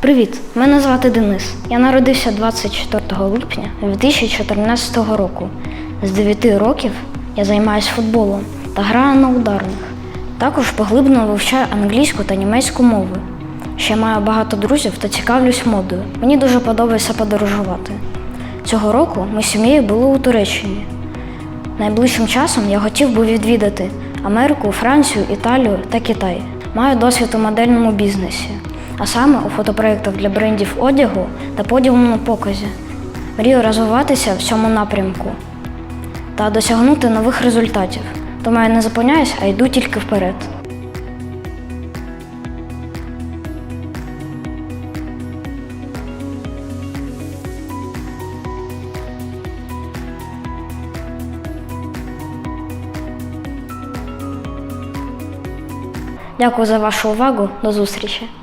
Привіт, мене звати Денис. Я народився 24 липня 2014 року. З 9 років я займаюся футболом та граю на ударних. Також поглиблено вивчаю англійську та німецьку мови. Ще маю багато друзів та цікавлюсь модою. Мені дуже подобається подорожувати. Цього року ми з сім'єю були у Туреччині. Найближчим часом я хотів би відвідати Америку, Францію, Італію та Китай. Маю досвід у модельному бізнесі, а саме у фотопроєктах для брендів одягу та подіумному показі. Мрію розвиватися в цьому напрямку та досягнути нових результатів. Тому я не зупиняюсь, а йду тільки вперед. Дякую за вашу увагу. До зустрічі!